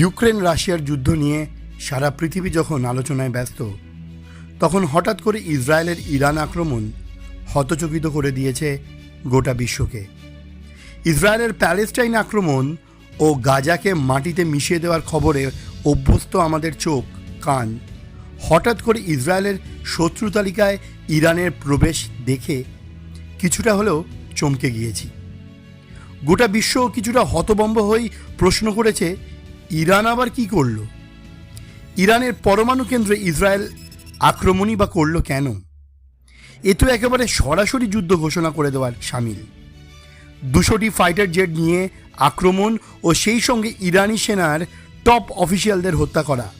Ukraine রাশিয়ার যুদ্ধ নিয়ে সারা পৃথিবী যখন আলোচনায় ব্যস্ত, তখন হঠাৎ করে ইসরায়েলের ইরান আক্রমণ হতচকিত করে দিয়েছে গোটা বিশ্বকে। ইসরায়েলের প্যালেস্টাইন আক্রমণ ও গাজাকে মাটিতে মিশিয়ে দেওয়ার খবরে অভ্যস্ত আমাদের চোখ, কান, হঠাৎ করে ইসরায়েলের শত্রু তালিকায় ইরানের প্রবেশ দেখে কিছুটা হলেও চমকে গিয়েছি। গোটা বিশ্ব কিছুটা হতবম্ব হয়েই প্রশ্ন করেছে ইরান আবার কি করল? ইরানের পরমাণু কেন্দ্রে ইসরায়েল আক্রমণই বা করল কেন? এ তো একেবারে সরাসরি যুদ্ধ ঘোষণা করে দেওয়ার সামিল। দুশোটি ফাইটার জেট নিয়ে আক্রমণ ও সেই সঙ্গে ইরানি সেনার টপ অফিসিয়ালদের হত্যা করা।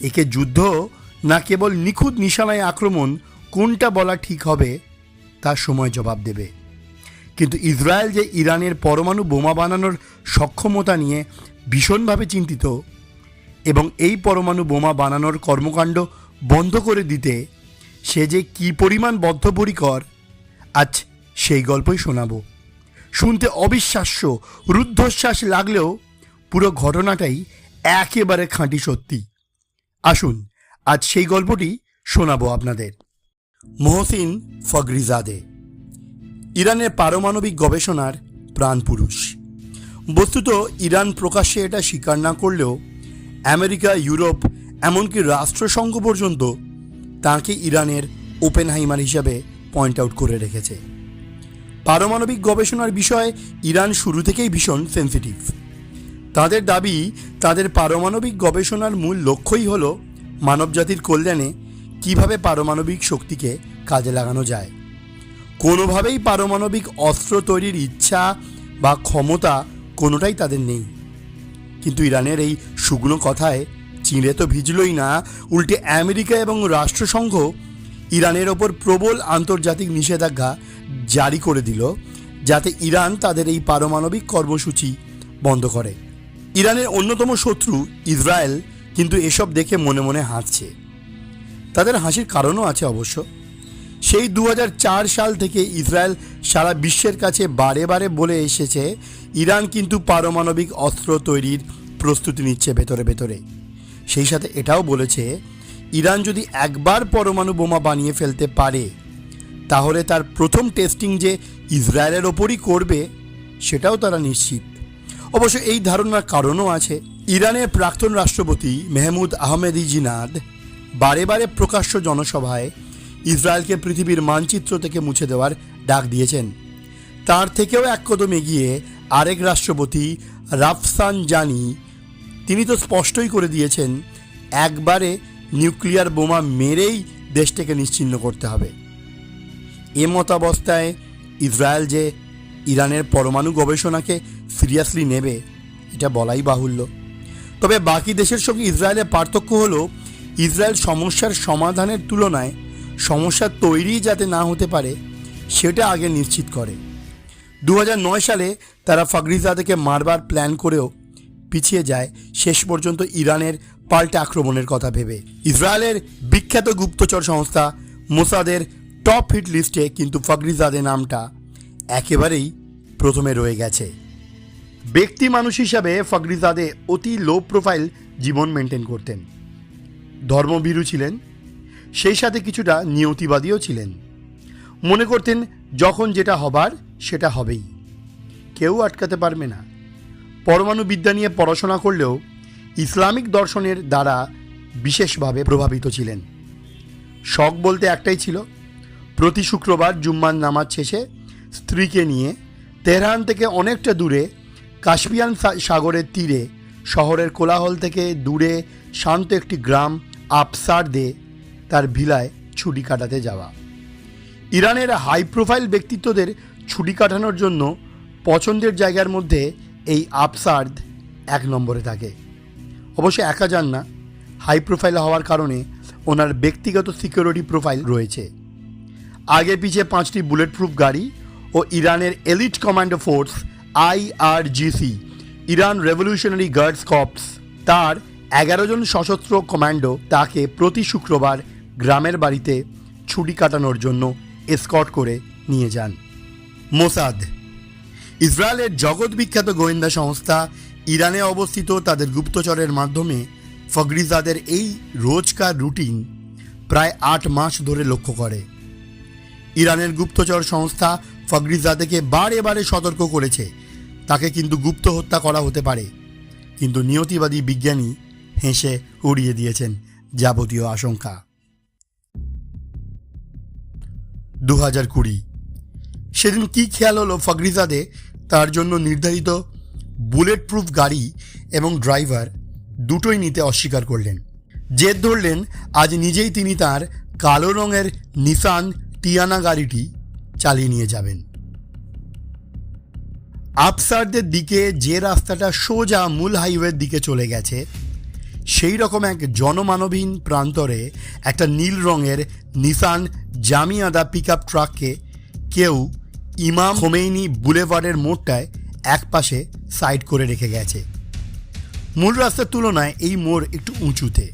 একে যুদ্ধ না কেবল নিখুঁত নিশানায় আক্রমণ কোনটা বলা ঠিক হবে তার সময় জবাব দেবে। কিন্তু ইসরায়েল যে ইরানের পরমাণু বোমা বানানোর সক্ষমতা নিয়ে ভীষণভাবে চিন্তিত এবং এই পরমাণু বোমা বানানোর কর্মকাণ্ড বন্ধ করে দিতে সে যে কী পরিমাণ বদ্ধপরিকর, আজ সেই গল্পই শোনাব। শুনতে অবিশ্বাস্য, রুদ্ধশ্বাস লাগলেও পুরো ঘটনাটাই একেবারে খাঁটি সত্যি। আসুন, আজ সেই গল্পটি শোনাবো আপনাদের। মহসিন ফগরিজাদে ইরানের পারমাণবিক গবেষণার প্রাণপুরুষ। বস্তুত ইরান প্রকাশ্যে এটা স্বীকার না করলেও আমেরিকা, ইউরোপ, এমনকি রাষ্ট্রসংঘ পর্যন্ত তাঁকে ইরানের ওপেনহাইমার হিসাবে পয়েন্ট আউট করে রেখেছে। পারমাণবিক গবেষণার বিষয়ে ইরান শুরু থেকেই ভীষণ সেন্সিটিভ তাদের দাবি, তাদের পারমাণবিক গবেষণার মূল লক্ষ্যই হল মানবজাতির কল্যাণে কীভাবে পারমাণবিক শক্তিকে কাজে লাগানো যায়। কোনোভাবেই পারমাণবিক অস্ত্র তৈরির ইচ্ছা বা ক্ষমতা কোনোটাই তাদের নেই। কিন্তু ইরানের এই শুকনো কথায় চিঁড়ে তো ভিজলই না, উল্টে আমেরিকা এবং রাষ্ট্রসংঘ ইরানের ওপর প্রবল আন্তর্জাতিক নিষেধাজ্ঞা জারি করে দিল, যাতে ইরান তাদের এই পারমাণবিক কর্মসূচি বন্ধ করে। ইরানের অন্যতম শত্রু ইসরায়েল কিন্তু এসব দেখে মনে মনে হাসছে। তাদের হাসির কারণও আছে অবশ্য। সেই দু হাজার চার সাল থেকে ইসরায়েল সারা বিশ্বের কাছে বারে বারে বলে এসেছে ইরান কিন্তু পারমাণবিক অস্ত্র তৈরির প্রস্তুতি নিচ্ছে ভেতরে ভেতরে। সেই সাথে এটাও বলেছে, ইরান যদি একবার পরমাণু বোমা বানিয়ে ফেলতে পারে, তাহলে তার প্রথম টেস্টিং যে ইসরায়েলের ওপরই করবে, সেটাও তারা নিশ্চিত। অবশ্য এই ধারণার কারণও আছে, ইরানের প্রাক্তন রাষ্ট্রপতি মেহমুদ আহমেদি জিনাদ বারে বারে প্রকাশ্য জনসভায় ইসরায়েলকে পৃথিবীর মানচিত্র থেকে মুছে দেওয়ার ডাক দিয়েছেন। তার থেকেও এক কদম এগিয়ে আরেক রাষ্ট্রপতি রাফসান জানি, তিনি তো স্পষ্টই করে দিয়েছেন, একবারে নিউক্লিয়ার বোমা মেরেই দেশটাকে নিশ্চিহ্ন করতে হবে। এ মতাবস্থায় ইসরায়েল যে ইরানের পরমাণু গবেষণাকে সিরিয়াসলি নেবে, এটা বলাই বাহুল্য। তবে বাকি দেশের সঙ্গে ইসরায়েলের পার্থক্য হলো, ইসরায়েল সমস্যার সমাধানের তুলনায় সমস্যা তৈরি যাতে না হতে পারে, সেটা আগে নিশ্চিত করে। দু হাজার নয় সালে তারা ফাগরিজাদেকে মারবার প্ল্যান করেও পিছিয়ে যায়। শেষ পর্যন্ত ইরানের পাল্টা আক্রমণের কথা ভেবে। ইসরায়েলের বিখ্যাত গুপ্তচর সংস্থা মোসাদের টপ হিট লিস্টে কিন্তু ফাগরিজাদে নামটা একেবারেই প্রথমে রয়ে গেছে। ব্যক্তি মানুষ হিসাবে ফগরিজাদে অতি লো প্রোফাইল জীবন মেনটেন করতেন। ধর্মভীরু ছিলেন, সেই সাথে কিছুটা নিয়তিবাদীও ছিলেন। মনে করতেন, যখন যেটা হবার, সেটা হবেই। কেউ আটকাতে পারবে না। পরমাণু বিদ্যা নিয়ে পড়াশোনা করলেও ইসলামিক দর্শনের দ্বারা বিশেষভাবে প্রভাবিত ছিলেন। শখ বলতে একটাই ছিল, প্রতি শুক্রবার জুম্মার নামাজ শেষে স্ত্রীকে নিয়ে তেহরান থেকে অনেকটা দূরে কাশ্মিয়ান সাগরের তীরে, শহরের কোলাহল থেকে দূরে শান্ত একটি গ্রাম আপসার দে তার ভিলায় ছুটি কাটাতে যাওয়া। ইরানের হাই প্রোফাইল ব্যক্তিত্বদের ছুটি কাটানোর জন্য পছন্দের জায়গার মধ্যে এই আপসার্দ এক নম্বরে থাকে। অবশ্য একা যান না, হাই প্রোফাইল হওয়ার কারণে ওনার ব্যক্তিগত সিকিউরিটি প্রোফাইল রয়েছে। আগে পিছে পাঁচটি বুলেট প্রুফ গাড়ি ও ইরানের elite commando force IRGC, Iran revolutionary guards corps. তার এগারো জন সশস্ত্র কমান্ডো তাকে প্রতি শুক্রবার গ্রামের বাড়িতে ছুটি কাটানোর জন্য এসকর্ট করে নিয়ে যান। মোসাদ, ইসরায়েলের জগৎ বিখ্যাত গোয়েন্দা সংস্থা ইরানে অবস্থিত তাদের গুপ্তচরের মাধ্যমে ফগরিজাদের এই রোজকার রুটিন প্রায় আট মাস ধরে লক্ষ্য করে। ইরানের গুপ্তচর সংস্থা ফগরিজাদেকে বারে বারে সতর্ক করেছে। তাকে কিন্তু গুপ্ত হত্যা করা হতে পারে, কিন্তু নিয়তিবাদী বিজ্ঞানী হেসে উড়িয়ে দিয়েছেন যাবতীয় আশঙ্কা। দু হাজার কুড়ি। সেদিন কি খেয়াল হলো ফগরিজাদে? তার জন্য নির্ধারিত বুলেট প্রুফ গাড়ি এবং ড্রাইভার দুটোই নিতে অস্বীকার করলেন। জেদ ধরলেন, আজ নিজেই তিনি তার কালো রঙের নিসান টিয়ানা গাড়িটি চালিয়ে নিয়ে যাবেন। আফসারদের দিকে যে রাস্তাটা সোজা মূল হাইওয়ের দিকে চলে গেছে সেই রকম এক জনমানবহীন প্রান্তরে একটা নীল রঙের নিসান জামিয়াদা পিক আপ ট্রাককে কেউ ইমাম হোমেইনি বুলেভার্ডের মোড়টায় একপাশে সাইড করে রেখে গেছে। মূল রাস্তার তুলনায় এই মোড় একটু উঁচুতে।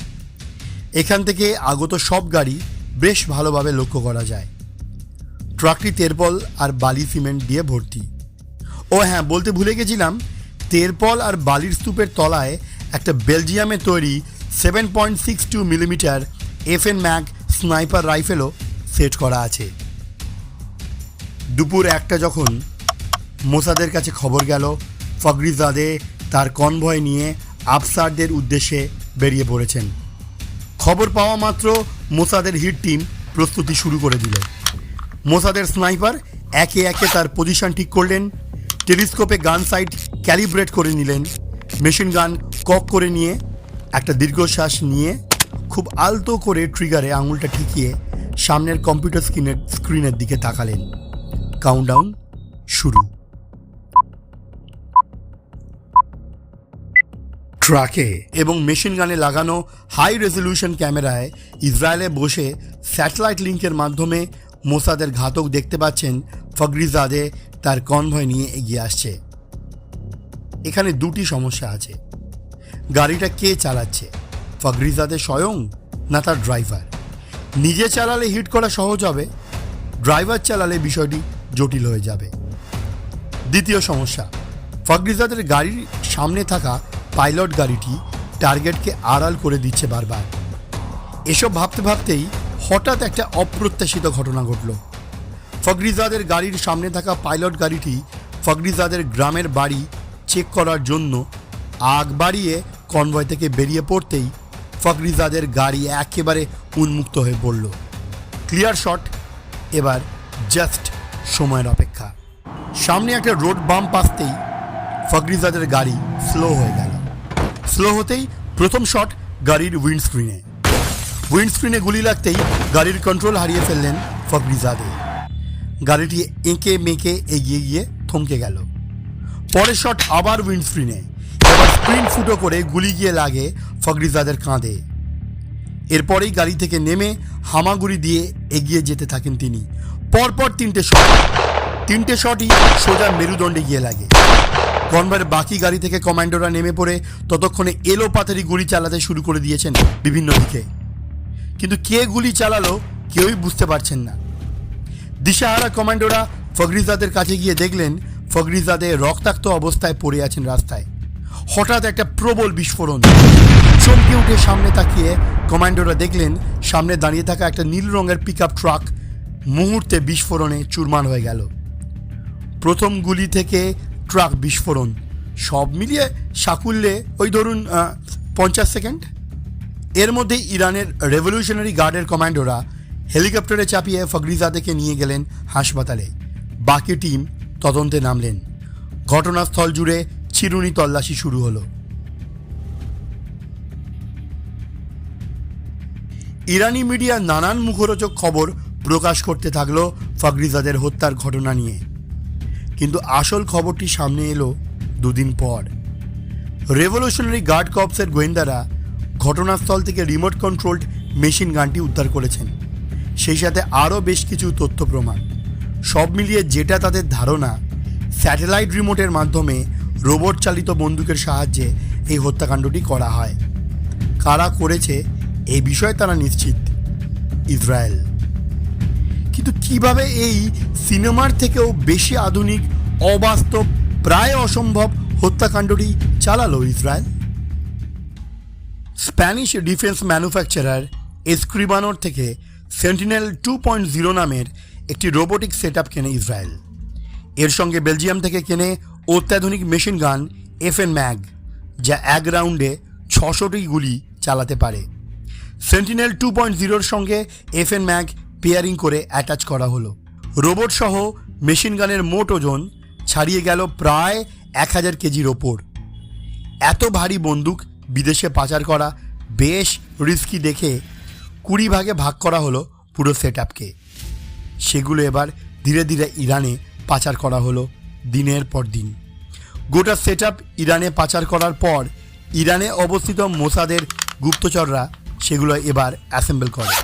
এখান থেকে আগত সব গাড়ি বেশ ভালোভাবে লক্ষ্য করা যায়। ট্রাকটি তেরপল আর বালি সিমেন্ট দিয়ে ভর্তি। ও হ্যাঁ বলতে ভুলে গেছিলাম, তেরপল আর বালির স্তূপের তলায় একটা বেলজিয়ামে তৈরি seven point six two millimetre F N MAG sniper রাইফেলও set করা আছে। দুপুর একটা যখন মোসাদের কাছে খবর গেল, ফগরিজাদে তার কনভয় নিয়ে আফসারদের উদ্দেশ্যে বেরিয়ে পড়েছেন। খবর পাওয়া মাত্র মোসাদের হিট টিম প্রস্তুতি শুরু করে দিল। মোসাদের স্নাইপার একে একে তার পজিশন ঠিক করলেন, টেলিস্কোপে গান সাইট ক্যালিব্রেট করে নিলেন, মেশিন গান কক করে নিয়ে, একটা দীর্ঘশ্বাস নিয়ে, খুব আলতো করে ট্রিগারে আঙুলটা ঠিকিয়ে সামনের কম্পিউটার স্ক্রিনের স্ক্রিনের দিকে তাকালেন। কাউন্টডাউন শুরু। ট্রাকে এবং মেশিন গানে লাগানো হাই রেজলিউশন ক্যামেরায় ইসরায়েলে বসে স্যাটেলাইট লিঙ্কের মাধ্যমে মোসাদের ঘাতক দেখতে পাচ্ছেন ফগরিজাদে তার কনভয় নিয়ে এগিয়ে আসছে। এখানে দুটি সমস্যা আছে। গাড়িটা কে চালাচ্ছে? ফগরিজাদে স্বয়ং না তার ড্রাইভার? নিজে চালালে হিট করা সহজ হবে, ড্রাইভার চালালে বিষয়টি জটিল হয়ে যাবে। দ্বিতীয় সমস্যা, ফগরিজাদের গাড়ির সামনে থাকা পাইলট গাড়িটি টার্গেটকে আড়াল করে দিচ্ছে বারবার। এসব ভাবতে ভাবতেই হঠাৎ একটা অপ্রত্যাশিত ঘটনা ঘটল। ফগরিজাদের গাড়ির সামনে থাকা পাইলট গাড়িটি ফগরিজাদের গ্রামের বাড়ি চেক করার জন্য আগ বাড়িয়ে কনভয় থেকে বেরিয়ে পড়তেই ফগরিজাদের গাড়ি একেবারে উন্মুক্ত হয়ে পড়ল। ক্লিয়ার শট এবার জাস্ট সময়ের অপেক্ষা। সামনে একটা রোড বাম পাসতেই ফগরিজাদের গাড়ি স্লো হয়ে গেল। স্লো হতেই প্রথম শট গাড়ির উইন্ডস্ক্রিনে উইন্ডস্ক্রিনে গুলি লাগতেই গাড়ির কন্ট্রোল হারিয়ে ফেললেন ফগরিজাদে গাড়িটি এঁকে মেঁকে এগিয়ে গিয়ে থমকে গেল। পরের শট আবার উইন্ডস্ক্রিনে স্ক্রিন ফুটো করে গুলি গিয়ে লাগে ফগরিজাদের কাঁধে। এরপরেই গাড়ি থেকে নেমে হামাগুড়ি দিয়ে এগিয়ে যেতে থাকেন তিনি। পরপর তিনটে শট তিনটে শটই সোজা মেরুদণ্ডে গিয়ে লাগে। কনভয়ের বাকি গাড়ি থেকে কমান্ডোরা নেমে পড়ে ততক্ষণে এলো পাতারি গুলি চালাতে শুরু করে দিয়েছেন বিভিন্ন দিকে। কিন্তু কে গুলি চালালো কেউই বুঝতে পারছেন না। দিশাহারা কমান্ডোরা ফগরিজাদের কাছে গিয়ে দেখলেন ফগরিজাদে রক্তাক্ত অবস্থায় পড়ে আছেন রাস্তায়। হঠাৎ একটা প্রবল বিস্ফোরণ। চমকে উঠে সামনে তাকিয়ে কমান্ডোরা দেখলেন, সামনে দাঁড়িয়ে থাকা একটা নীল রঙের পিক ট্রাক মুহূর্তে বিস্ফোরণে চুরমার হয়ে গেল। প্রথম গুলি থেকে ট্রাক বিস্ফোরণ। সব মিলিয়ে সাকুল্যে ওই ধরুন পঞ্চাশ সেকেন্ড। এর মধ্যে ইরানের রেভলিউশনারি গার্ডের কমান্ডোরা হেলিকপ্টারে চাপিয়ে ফগরিজাদেকে নিয়ে গেলেন হাসপাতালে। বাকি টিম তদন্তে নামলেন। ঘটনাস্থল জুড়ে চিরুনি তল্লাশি শুরু হলো। ইরানি মিডিয়া নানান মুখরোচক খবর প্রকাশ করতে থাকল ফগরিজাদের হত্যার ঘটনা নিয়ে। কিন্তু আসল খবরটি সামনে এলো দুদিন পর। রেভলিউশনারি গার্ড কর্পসের গোয়েন্দারা ঘটনাস্থল থেকে রিমোট কন্ট্রোলড মেশিন গানটি উদ্ধার করেছেন। সেই সাথে আরও বেশ কিছু তথ্য প্রমাণ। সব মিলিয়ে যেটা তাদের ধারণা, স্যাটেলাইট রিমোটের মাধ্যমে রোবট চালিত বন্দুকের সাহায্যে এই হত্যাকাণ্ডটি করা হয়। কারা করেছে এই বিষয়ে তারা নিশ্চিত, ইসরায়েল। কিন্তু কীভাবে এই সিনেমার থেকেও বেশি আধুনিক, অবাস্তব, প্রায় অসম্ভব হত্যাকাণ্ডটি চালালো ইসরায়েল? স্প্যানিশ ডিফেন্স ম্যানুফ্যাকচারার এসক্রিবানোর থেকে সেন্টিনেল টু পয়েন্ট জিরো নামের একটি রোবোটিক সেট আপ কেনে ইসরায়েল। এর সঙ্গে বেলজিয়াম থেকে কেনে অত্যাধুনিক মেশিন গান এফ এন ম্যাগ, যা এক রাউন্ডে ছশোটি গুলি চালাতে পারে। সেন্টিনেল টু পয়েন্ট জিরোর সঙ্গে এফ এন ম্যাগ পেয়ারিং করে অ্যাটাচ করা হলো। রোবট সহ মেশিন গানের মোট ওজন ছাড়িয়ে গেল প্রায় এক হাজার কেজির ওপর। এত ভারী বন্দুক বিদেশে পাচার করা বেশ রিস্কি দেখে কুড়ি ভাগে ভাগ করা হলো পুরো সেট আপকে সেগুলো এবার ধীরে ধীরে ইরানে পাচার করা হলো। দিনের পর দিন। গোটা সেট ইরানে পাচার করার পর ইরানে অবস্থিত মোসাদের গুপ্তচররা সেগুলো এবার অ্যাসেম্বল করে।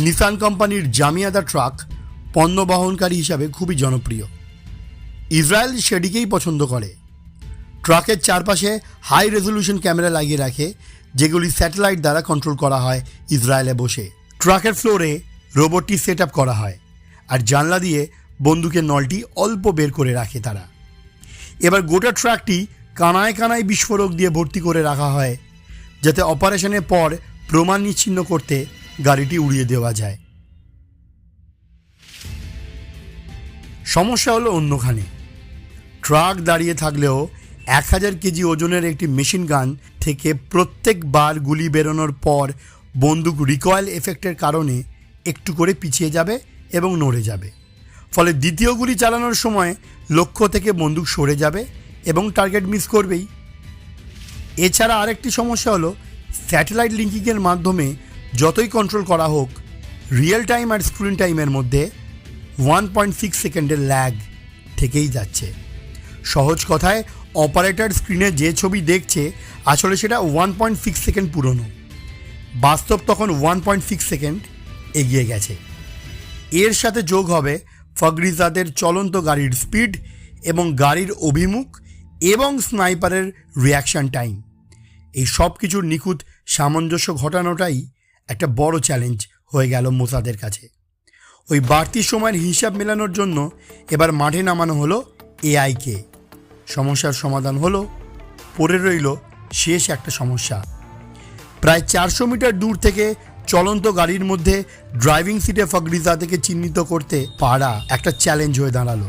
নিসান কোম্পানির জামিয়াদা ট্রাক পণ্য বহনকারী হিসাবে খুবই জনপ্রিয়। ইসরায়েল সেটিকেই পছন্দ করে। ট্রাকের চারপাশে হাই রেজলিউশন ক্যামেরা লাগিয়ে রাখে, যেগুলি স্যাটেলাইট দ্বারা কন্ট্রোল করা হয় ইসরায়েলে বসে। ট্রাকের ফ্লোরে রোবটটি সেট করা হয়, আর জানলা দিয়ে বন্দুকের নলটি অল্প বের করে রাখে তারা। এবার গোটা ট্রাকটি কানায় কানায় বিস্ফোরক দিয়ে ভর্তি করে রাখা হয়, যাতে অপারেশনের পর প্রমাণ নিচ্ছিন্ন করতে গাড়িটি উড়িয়ে দেওয়া যায়। সমস্যা হলো অন্যখানে। ট্রাক দাঁড়িয়ে থাকলেও এক হাজার কেজি ওজনের একটি মেশিন গান থেকে প্রত্যেকবার গুলি বেরোনোর পর বন্দুক রিকয়েল এফেক্টের কারণে একটু করে পিছিয়ে যাবে এবং নড়ে যাবে। ফলে দ্বিতীয় গুলি চালানোর সময় লক্ষ্য থেকে বন্দুক সরে যাবে এবং টার্গেট মিস করবেই। এছাড়া আরেকটি সমস্যা হলো স্যাটেলাইট লিঙ্কিংয়ের মাধ্যমে যতই কন্ট্রোল করা হোক রিয়েল টাইম আর স্ক্রিন টাইমের মধ্যে ওয়ান পয়েন্ট সিক্স সেকেন্ডের ল্যাগ থেকেই যাচ্ছে। সহজ কথায় অপারেটর স্ক্রিনে যে ছবি দেখছে, আসলে সেটা ওয়ান পয়েন্ট সিক্স সেকেন্ড পুরনো। বাস্তব তখন ওয়ান পয়েন্ট সিক্স সেকেন্ড এগিয়ে গেছে। এর সাথে যোগ হবে ফগরিজাদের চলন্ত গাড়ির স্পিড এবং গাড়ির অভিমুখ এবং স্নাইপারের রিয়াকশন টাইম এই সব কিছুর নিখুঁত সামঞ্জস্য ঘটানোটাই একটা বড় চ্যালেঞ্জ হয়ে গেল মোসাদের কাছে। ওই বাড়তি সময়ের হিসাব মেলানোর জন্য এবার মাঠে নামানো হলো এআইকে সমস্যার সমাধান হলো, পড়ে রইল শেষ একটা সমস্যা। প্রায় চারশো মিটার দূর থেকে চলন্ত গাড়ির মধ্যে ড্রাইভিং সিটে ফগরিজা থেকে চিহ্নিত করতে পারা একটা চ্যালেঞ্জ হয়ে দাঁড়াল।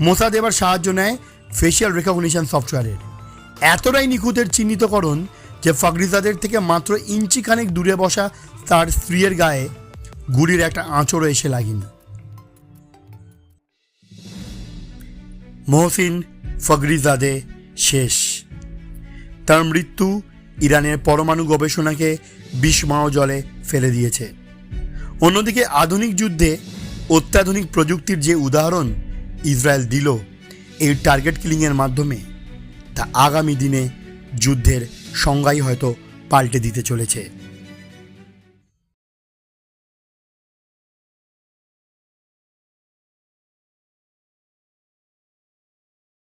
মোসাদ এবার সাহায্য নেয় ফেশিয়াল রেকগনিশন সফটওয়্যারের এতটাই নিখুঁতের চিহ্নিতকরণ যে ফগরিজাদের থেকে মাত্র ইঞ্চি খানেক দূরে বসা তার স্ত্রীর গায়ে গুড়ির একটা আঁচড়ও এসে লাগেনি। মহসিন ফগরিজাদে শেষ। তার মৃত্যু ইরানের পরমাণু গবেষণাকে বিস্ময় জলে ফেলে দিয়েছে। অন্যদিকে আধুনিক যুদ্ধে অত্যাধুনিক প্রযুক্তির যে উদাহরণ ইসরায়েল দিল, এই টার্গেট কিলিংয়ের মাধ্যমে তা আগামী দিনে যুদ্ধের সংজ্ঞাই হয়তো পাল্টে দিতে চলেছে।